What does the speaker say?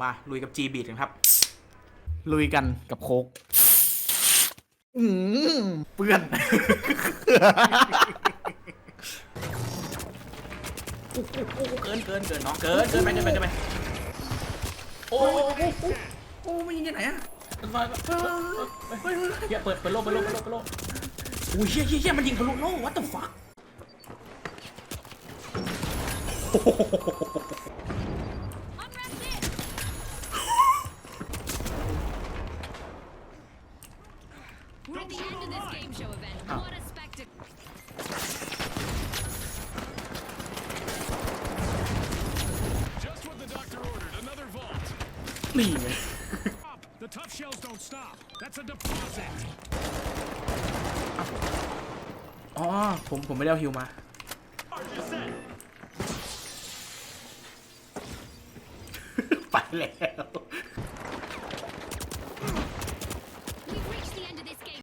มาลุยกับ G Beat กันครับ ลุยกันกับโคกอืมเปื้อนโอ้โหโอ้โหเกินเกินเกินน้องเกินเกินไปเกินไปเกินไปโอ้โหโอ้โหโอ้โหโอ้โหมันยิงที่ไหนอะเฮ้ยเฮ้ยเฮ้ยเฮียเปิดเปิดโลกเปิดโลกเปิดโลกเปิดโลกโอ้ยเฮียเฮียเฮียมันยิงทะลุโล่ what the fuck We're at the end of this game show event. Oh. What a spectacle. นี่ไง The tough shells don't stop. That's a deposit. อ๋อผมผมไม่ได้เอาฮิวมา ไปแล้ว